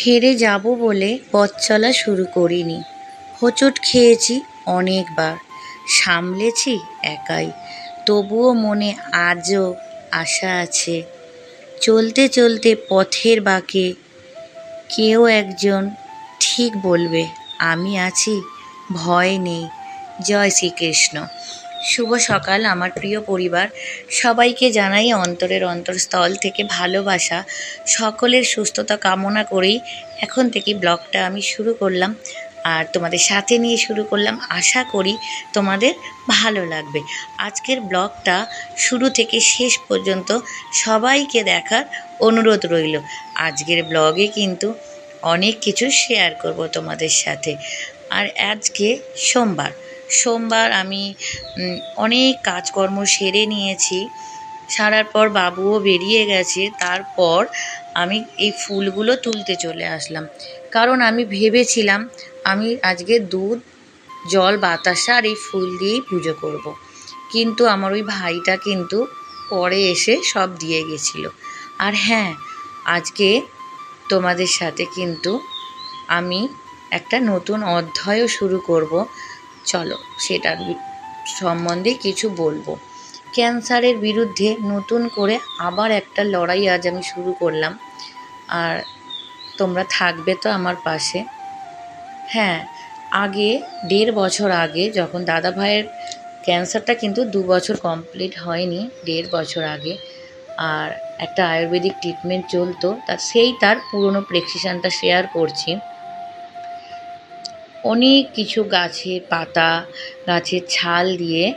হেরে যাব বলে পথ চলা শুরু করিনি। হোঁচট খেয়েছি অনেকবার, সামলেছি একাই, তবুও মনে আজও আশা আছে। চলতে চলতে পথের বাঁকে কেউ একজন ঠিক বলবে, আমি আছি, ভয় নেই, জয় শ্রীকৃষ্ণ। শুভ সকাল, আমার প্রিয় পরিবার। সবাইকে জানাই অন্তরের অন্তরস্থল থেকে ভালোবাসা। সকলের সুস্থতা কামনা করেই এখন থেকে ব্লগটা আমি শুরু করলাম। আর তোমাদের সাথে নিয়ে শুরু করলাম। আশা করি তোমাদের ভালো লাগবে। আজকের ব্লগটা শুরু থেকে শেষ পর্যন্ত সবাইকে দেখার অনুরোধ রইল। আজকের ব্লগে কিন্তু অনেক কিছু শেয়ার করব তোমাদের সাথে। আর আজকে সোমবার। সোমবার আমি অনেক কাজকর্ম সেরে নিয়েছি। সারার পর বাবুও বেরিয়ে গেছে। তারপর আমি এই ফুলগুলো তুলতে চলে আসলাম। কারণ আমি ভেবেছিলাম, আমি আজকে দুধ, জল, বাতাসা আর এই ফুল দিয়েই পুজো করব। কিন্তু আমার ওই ভাইটা কিন্তু পরে এসে সব দিয়ে গেছিল। আর হ্যাঁ আজকে তোমাদের সাথে কিন্তু আমি একটা নতুন অধ্যায়ও শুরু করব। চলো, সেটার বি- সম্বন্ধে কিছু বলব। ক্যান্সারের বিরুদ্ধে নতুন করে আবার একটা লড়াই আজ আমি শুরু করলাম। আর তোমরা থাকবে তো আমার পাশে। হ্যাঁ আগে দেড় বছর আগে যখন দাদা ভাইয়ের ক্যান্সারটা কিন্তু দু বছর কমপ্লিট হয়নি, দেড় বছর আগে, আর একটা আয়ুর্বেদিক ট্রিটমেন্ট চলতো, তা সেই তার পুরনো প্রেসক্রিপশানটা শেয়ার করছি। অনেক কিছু গাছের পাতা, গাছের ছাল দিয়ে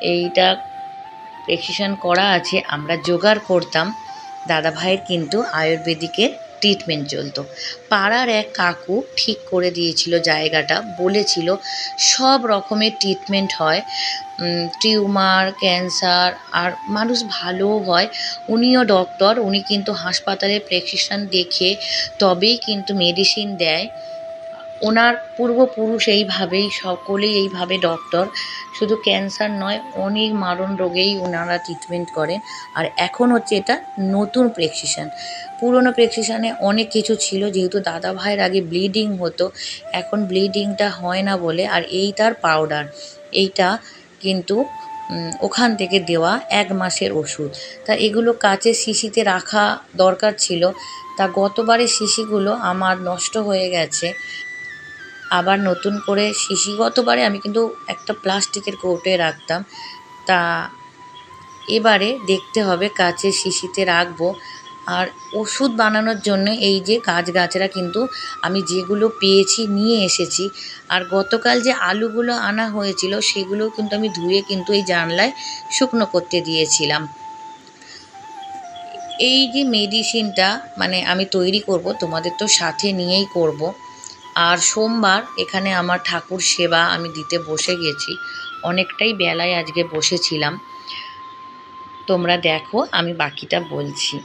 এইটা প্রেসক্রিপশান করা আছে। আমরা জোগাড় করতাম। দাদা ভাইয়ের কিন্তু আয়ুর্বেদিকের ট্রিটমেন্ট চলতো। পাড়ার এক কাকু ঠিক করে দিয়েছিল জায়গাটা, বলেছিল সব রকমের ট্রিটমেন্ট হয়। টিউমার, ক্যান্সার, আর মানুষ ভালোও হয়। উনিও ডক্টর উনি কিন্তু হাসপাতালে প্রেসক্রিপশান দেখে তবেই কিন্তু মেডিসিন দেয়। ওনার পূর্বপুরুষ এইভাবেই, সকলেই এইভাবে ডক্টর শুধু ক্যান্সার নয়, অনেক মারণ রোগেই ওনারা ট্রিটমেন্ট করেন। আর এখন হচ্ছে এটা নতুন প্রেসক্রিপশান পুরনো প্রেসক্রিপশানে অনেক কিছু ছিল, যেহেতু দাদা ভাইয়ের আগে ব্লিডিং হতো, এখন ব্লিডিংটা হয় না বলে। আর এইটার পাউডার এইটা কিন্তু ওখান থেকে দেওয়া এক মাসের ওষুধ। তা এগুলো কাচের শিশিতে রাখা দরকার ছিল। তা গতবারের শিশিগুলো আমার নষ্ট হয়ে গেছে। আবার নতুন করে শিশি গতবারে আমি কিন্তু একটা প্লাস্টিকের কৌটোয় রাখতাম। তা এবারে দেখতে হবে কাচের শিশিতে রাখব। আর ওষুধ বানানোর জন্য এই যে গাছ গাছগাছরা কিন্তু আমি যেগুলো পেয়েছি, নিয়ে এসেছি। আর গতকাল যে আলুগুলো আনা হয়েছিল, সেগুলো কিন্তু আমি ধুয়ে কিন্তু এই জানলায় শুকনো করতে দিয়েছিলাম। এই যে মেডিসিনটা মানে আমি তৈরি করব, তোমাদের তো সাথে নিয়েই করব। আর সোমবার এখানে আমার ঠাকুর সেবা আমি দিতে বসে গেছি। অনেকটাই বেলায় আজকে বসেছিলাম। তোমরা দেখো, আমি বাকিটা বলছি।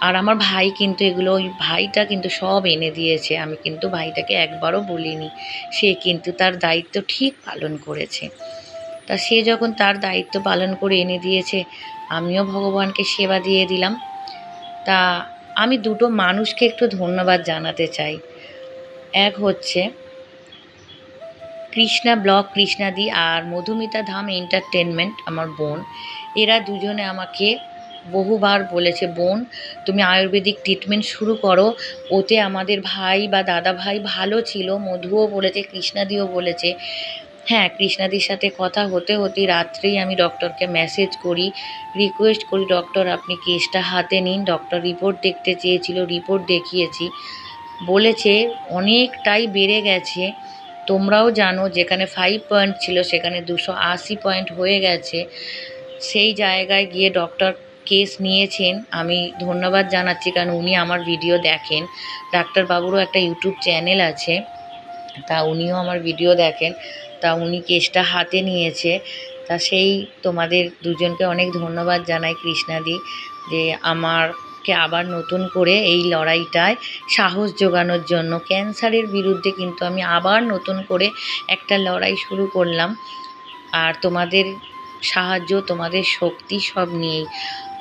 আর আমার ভাই কিন্তু এগুলো, ওই ভাইটা কিন্তু সব এনে দিয়েছে। আমি কিন্তু ভাইটাকে একবারও বলিনি। সে কিন্তু তার দায়িত্ব ঠিক পালন করেছে। তা সে যখন তার দায়িত্ব পালন করে এনে দিয়েছে, আমিও ভগবানকে সেবা দিয়ে দিলাম। তা আমি দুটো মানুষকে একটু ধন্যবাদ জানাতে চাই। এক হচ্ছে কৃষ্ণা ব্লক কৃষ্ণাদি আর মধুমিতা ধাম এন্টারটেনমেন্ট আমার বোন। এরা দুজনে আমাকে বহুবার বলেছে, বোন, তুমি আয়ুর্বেদিক ট্রিটমেন্ট শুরু করো। ওতে আমাদের ভাই বা দাদা ভাই ভালো ছিল। মধুও বলেছে কৃষ্ণাদিও বলেছে। হ্যাঁ কৃষ্ণাদির সাথে কথা হতে হতেই রাত্রেই আমি ডক্টরকে মেসেজ করি রিকোয়েস্ট করি ডক্টর আপনি কেসটা হাতে নিন। ডক্টর রিপোর্ট দেখতে চেয়েছিল রিপোর্ট দেখিয়েছি। বলেছে, অনেকটাই বেড়ে গেছে। তোমরাও জানো, যেখানে ফাইভ পয়েন্ট ছিল, সেখানে দুশো আশি পয়েন্ট হয়ে গেছে। সেই জায়গায় গিয়ে ডক্টর কেস নিয়েছেন। আমি ধন্যবাদ জানাচ্ছি, কারণ উনি আমার ভিডিও দেখেন। ডাক্তারবাবুরও একটা ইউটিউব চ্যানেল আছে। তা উনিও আমার ভিডিও দেখেন। তা উনি কেসটা হাতে নিয়েছে। তা সেই তোমাদের দুজনকে অনেক ধন্যবাদ জানাই কৃষ্ণাদি, যে আমারকে আবার নতুন করে এই লড়াইটায় সাহস জোগানোর জন্য ক্যান্সারের বিরুদ্ধে কিন্তু আমি আবার নতুন করে একটা লড়াই শুরু করলাম। আর তোমাদের সাহায্য, তোমাদের শক্তি সব নিয়েই।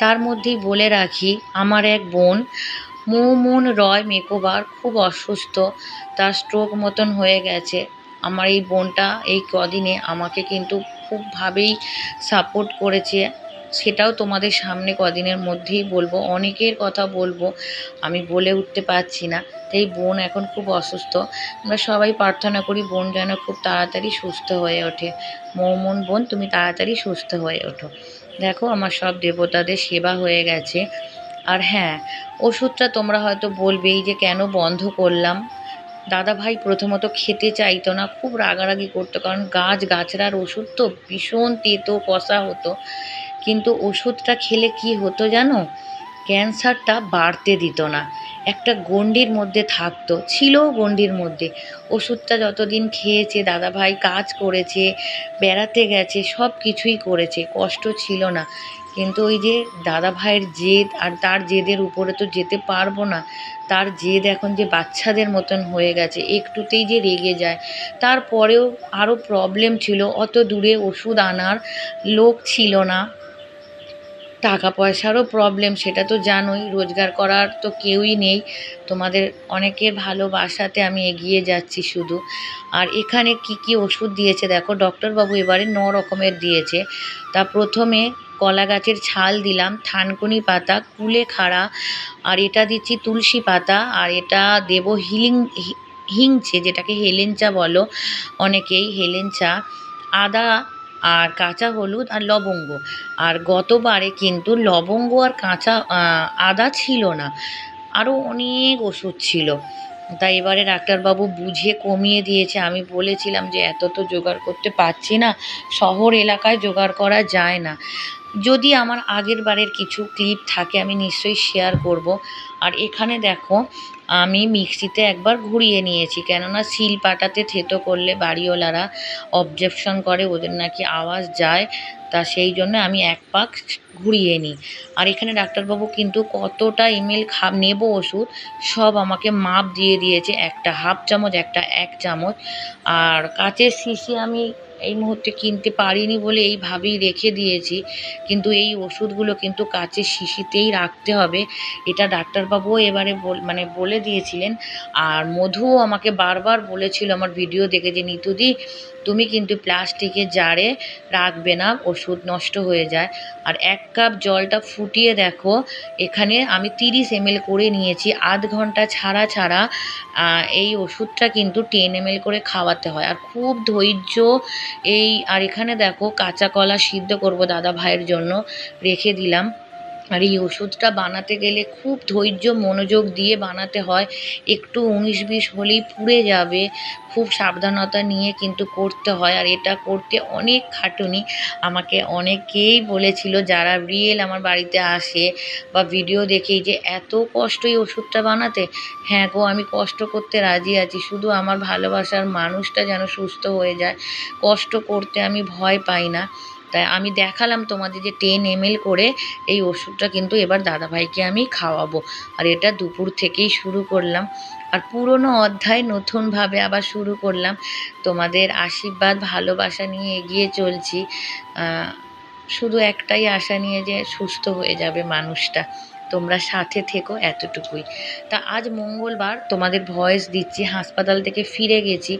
তার মধ্যেই বলে রাখি, আমার এক বোন মৌমন রয় মেকোবার খুব অসুস্থ, তার স্ট্রোক মতন হয়ে গেছে। আমার এই বোনটা এই কদিনে আমাকে কিন্তু খুবভাবেই সাপোর্ট করেছে। সেটাও তোমাদের সামনে কদিনের মধ্যেই বলব। অনেকের কথা বলব, আমি বলে উঠতে পারছি না। তাই বোন এখন খুব অসুস্থ। আমরা সবাই প্রার্থনা করি বোন যেন খুব তাড়াতাড়ি সুস্থ হয়ে ওঠে। মৌমন বোন, তুমি তাড়াতাড়ি সুস্থ হয়ে ওঠো। দেখো, আমার সব দেবতাদের সেবা হয়ে গেছে। আর হ্যাঁ ওষুধটা তোমরা হয়তো বলবেই যে কেন বন্ধ করলাম। দাদা ভাই প্রথমত খেতে চাইতো না, খুব রাগারাগি করতো। কারণ গাছ গাছড়ার ওষুধ তো ভীষণ তেতো, কষা হতো। কিন্তু ওষুধটা খেলে কি হতো জানো? ক্যান্সারটা বাড়তে দিত না। একটা গণ্ডির মধ্যে থাকতো ছিলও গণ্ডির মধ্যে। ওষুধটা যতদিন খেয়েছে, দাদাভাই কাজ করেছে, বেড়াতে গেছে, সব কিছুই করেছে, কষ্ট ছিল না। কিন্তু ওই যে দাদাভাইয়ের জেদ আর তার জেদের উপরে তো যেতে পারব না, তার জেদ এখন যে বাচ্চাদের মতন হয়ে গেছে, একটুতেই যে রেগে যায়। তারপরেও আরও প্রবলেম ছিল, অত দূরে ওষুধ আনার লোক ছিল না। টাকা পয়সারও প্রবলেম সেটা তো জানোই, রোজগার করার তো কেউই নেই। তোমাদের অনেকের ভালোবাসাতে আমি এগিয়ে যাচ্ছি শুধু। আর এখানে কি কি ওষুধ দিয়েছে দেখো, ডক্টরবাবু এবারে ন রকমের দিয়েছে। তা প্রথমে কলা গাছের ছাল দিলাম, থানকুনি পাতা, কুলে খাড়া, আর এটা দিচ্ছি তুলসী পাতা, আর এটা দেব হিলিং হিংচে যেটাকে হেলেঞ্চা বলো অনেকেই, হেলেঞ্চা। আদা আর কাঁচা হলুদ আর লবঙ্গ। আর গতবারে কিন্তু লবঙ্গ আর কাঁচা আদা ছিল না। আরও অনেক ওষুধ ছিল। তাই এবারে ডাক্তারবাবু বুঝিয়ে কমিয়ে দিয়েছে। আমি বলেছিলাম যে, এত তো জোগাড় করতে পারছি না। শহর এলাকায় জোগাড় করা যায় না। যদি আমার আগের বারের কিছু ক্লিপ থাকে, আমি নিশ্চয়ই শেয়ার করব। আর এখানে দেখো, আমি মিক্সিতে একবার ঘুরিয়ে নিয়েছি, কেননা শিল পাটাতে থেতো করলে বাড়িওয়ালারা অবজেকশন করে, ওদের নাকি আওয়াজ যায়, তা সেই জন্য আমি এক পাক ঘুরিয়ে নিই। আর এখানে ডাক্তারবাবু কিন্তু কতটা ইমেল খা, নেব ওষুধ, সব আমাকে মাপ দিয়ে দিয়েছে, একটা হাফ চামচ, একটা এক চামচ। আর কাচের শিশি আমি এই মুহূর্তে কিনতে পারিনি বলে এইভাবেই রেখে দিয়েছি। কিন্তু এই ওষুধগুলো কিন্তু কাচের শিশিতেই রাখতে হবে। এটা ডাক্তারবাবুও এবারে মানে বলে দিয়েছিলেন। আর মধুও আমাকে বারবার বলেছিল আমার ভিডিও দেখে যে, নিতুদি, তুমি কিন্তু প্লাস্টিকের জারে রাখবে না, ওষুধ নষ্ট হয়ে যায়। আর এক কাপ জলটা ফুটিয়ে দেখো, এখানে আমি তিরিশ এমএল করে নিয়েছি। আধ ঘণ্টা ছাড়া ছাড়া এই ওষুধটা কিন্তু টেন এমএল করে খাওয়াতে হয়। আর খুব ধৈর্য এই আর এখানে দেখো কাঁচা কলা সিদ্ধ করব দাদা ভাইয়ের জন্য রেখে দিলাম। আর এই ওষুধটা বানাতে গেলে খুব ধৈর্য, মনোযোগ দিয়ে বানাতে হয়। একটু উনিশ বিশ হলেই পুড়ে যাবে। খুব সাবধানতা নিয়ে কিন্তু করতে হয়। আর এটা করতে অনেক খাটুনি। আমাকে অনেকেই বলেছিল, যারা রিয়েল আমার বাড়িতে আসে বা ভিডিও দেখেই যে, এত কষ্ট এই ওষুধটা বানাতে? হ্যাঁ গো, আমি কষ্ট করতে রাজি আছি। শুধু আমার ভালোবাসার মানুষটা যেন সুস্থ হয়ে যায়। কষ্ট করতে আমি ভয় পাই না। তাই আমি দেখালাম তোমাদের যে টেন এমএল করে এই ওষুধটা কিন্তু এবার দাদাভাইকে আমি খাওয়াবো। আর এটা দুপুর থেকেই শুরু করলাম। আর পুরনো অধ্যায় নতুনভাবে আবার শুরু করলাম। তোমাদের আশীর্বাদ, ভালোবাসা নিয়ে এগিয়ে চলছি। শুধু একটাই আশা নিয়ে যে সুস্থ হয়ে যাবে মানুষটা। তোমরা সাথে থেকো এতটুকুই। তা আজ মঙ্গলবার তোমাদের ভয়েস দিচ্ছি, হাসপাতাল থেকে ফিরে গেছি।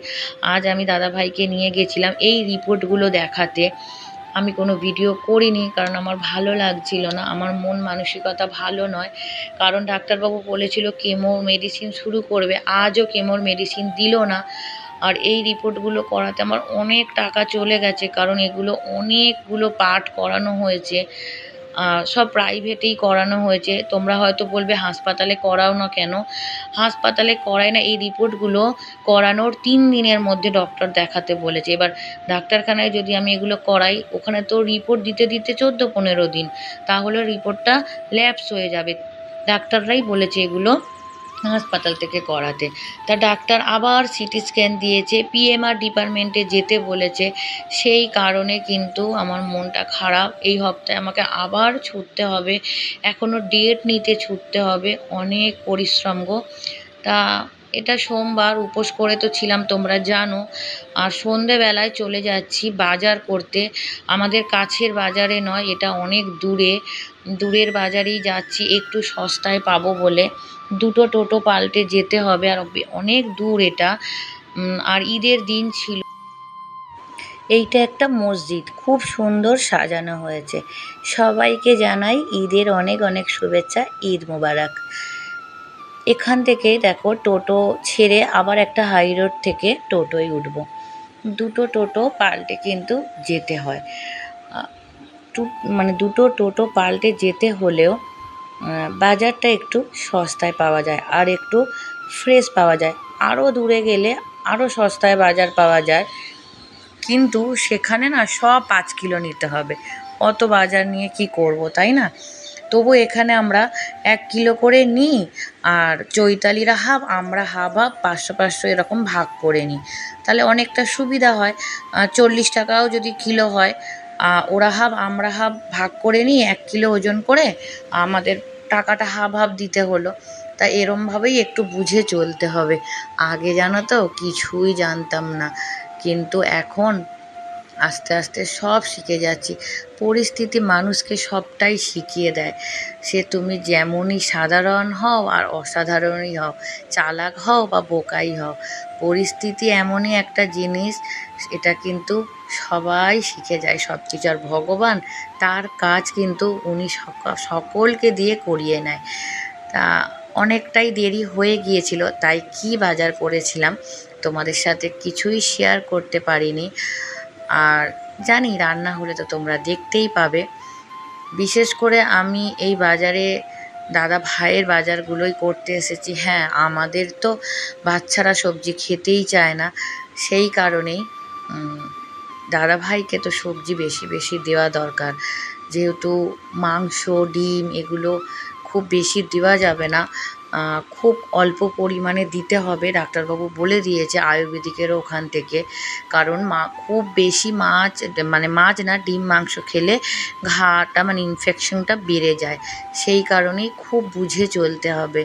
আজ আমি দাদাভাইকে নিয়ে গেছিলাম এই রিপোর্টগুলো দেখাতে। আমি কোনো ভিডিও করিনি, কারণ আমার ভালো লাগছিল না। আমার মন মানসিকতা ভালো নয়। কারণ ডাক্তারবাবু বলেছিল কেমো মেডিসিন শুরু করবে। আজও কেমোর মেডিসিন দিল না। আর এই রিপোর্টগুলো করাতে আমার অনেক টাকা চলে গেছে, কারণ এগুলো অনেকগুলো পার্ট করানো হয়েছে। সব প্রাইভেটেই করানো হয়েছে। তোমরা হয়তো বলবে, হাসপাতালে করাও না কেন? হাসপাতালে করায় না, এই রিপোর্টগুলো করানোর তিন দিনের মধ্যে ডক্টর দেখাতে বলেছে। এবার ডাক্তারখানায় যদি আমি এগুলো করাই, ওখানে তো রিপোর্ট দিতে দিতে চোদ্দ, পনেরো দিন। তাহলে রিপোর্টটা ল্যাপস হয়ে যাবে। ডাক্তাররাই বলেছে এগুলো হাসপাতাল থেকে করাতে। তা ডাক্তার আবার সিটি স্ক্যান দিয়েছে, পিএমআর ডিপার্টমেন্টে যেতে বলেছে। সেই কারণে কিন্তু আমার মনটা খারাপ। এই হপ্তায় আমাকে আবার ছুটতে হবে। এখনও ডেট নিতে ছুটতে হবে। অনেক পরিশ্রম গো। তা এটা সোমবার উপোস করে তো ছিলাম, তোমরা জানো। আর সন্ধেবেলায় চলে যাচ্ছি বাজার করতে। আমাদের কাছের বাজারে নয়, এটা অনেক দূরে। দূরের বাজারেই যাচ্ছি, একটু সস্তায় পাবো বলে। দুটো টোটো পাল্টে যেতে হবে, আর অনেক দূর এটা। আর ঈদের দিন ছিল। এইটা একটা মসজিদ, খুব সুন্দর সাজানো হয়েছে। সবাইকে জানাই ঈদের অনেক অনেক শুভেচ্ছা, ঈদ মোবারক। এখান থেকেই দেখো টোটো ছেড়ে আবার একটা হাই রোড থেকে টোটোয় উঠব। দুটো টোটো পাল্টে কিন্তু যেতে হয়। মানে দুটো টোটো পাল্টে যেতে হলেও বাজারটা একটু সস্তায় পাওয়া যায় আর একটু ফ্রেশ পাওয়া যায়। আরও দূরে গেলে আরও সস্তায় বাজার পাওয়া যায়। কিন্তু সেখানে না সব পাঁচ কিলো নিতে হবে। অত বাজার নিয়ে কি করব, তাই না? তবু এখানে আমরা এক কিলো করে নিই আর চৈতালিরা হাফ, আমরা হাফ হাফ পাঁচশো পাঁচশো এরকম ভাগ করে নিই। তাহলে অনেকটা সুবিধা হয়। চল্লিশ টাকাও যদি কিলো হয় ওরা হাফ, আমরা হাফ ভাগ করে নিই, এক কিলো ওজন করে। আমাদের টাকাটা হাফ হাফ দিতে হলো। তা এরমভাবেই একটু বুঝে চলতে হবে। আগে জানো তো, কিছুই জানতাম না। কিন্তু এখন আস্তে আস্তে সব শিখে যাচ্ছি। পরিস্থিতি মানুষকে সবটাই শিখিয়ে দেয়। সে তুমি যেমনই সাধারণ হও আর অসাধারণই হও, চালাক হও বা বোকাই হও, পরিস্থিতি এমনই একটা জিনিস, এটা কিন্তু সবাই শিখে যায় সব কিছু আর ভগবান তার কাজ কিন্তু উনি সক- সকলকে দিয়ে করিয়ে নেয়। তা অনেকটাই দেরি হয়ে গিয়েছিল, তাই কি বাজার করেছিলাম তোমাদের সাথে কিছুই শেয়ার করতে পারিনি। আর জানি রান্না হলে তো তোমরা দেখতেই পাবে। বিশেষ করে আমি এই বাজারে দাদা ভাইয়ের বাজারগুলোই করতে এসেছি। হ্যাঁ আমাদের তো বাচ্চারা সবজি খেতেই চায় না। সেই কারণেই দাদা ভাইকে তো সবজি বেশি বেশি দেওয়া দরকার। যেহেতু মাংস, ডিম এগুলো খুব বেশি দেওয়া যাবে না। খুব অল্প পরিমাণে দিতে হবে। ডাক্তারবাবু বলে দিয়েছে আয়ুর্বেদিকেরও ওখান থেকে। কারণ মা, খুব বেশি মাছ মানে মাছ না, ডিম, মাংস খেলে ঘাটা মানে ইনফেকশনটা বেড়ে যায়। সেই কারণেই খুব বুঝে চলতে হবে।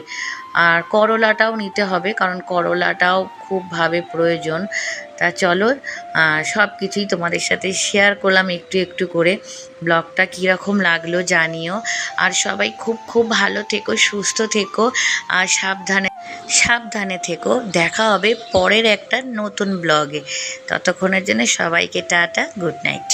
আর করলাটাও নিতে হবে, কারণ করলাটাও খুবভাবে প্রয়োজন। তা চলো সব কিছুই তোমাদের সাথে শেয়ার করলাম একটু একটু করে। ব্লগটা কীরকম লাগল জানিও। আর সবাই খুব খুব ভালো থেকো, সুস্থ থেকো, আর সাবধানে সাবধানে থেকো। দেখা হবে পরের একটা নতুন ব্লগে। ততক্ষণের জন্য সবাইকে টাটা গুড নাইট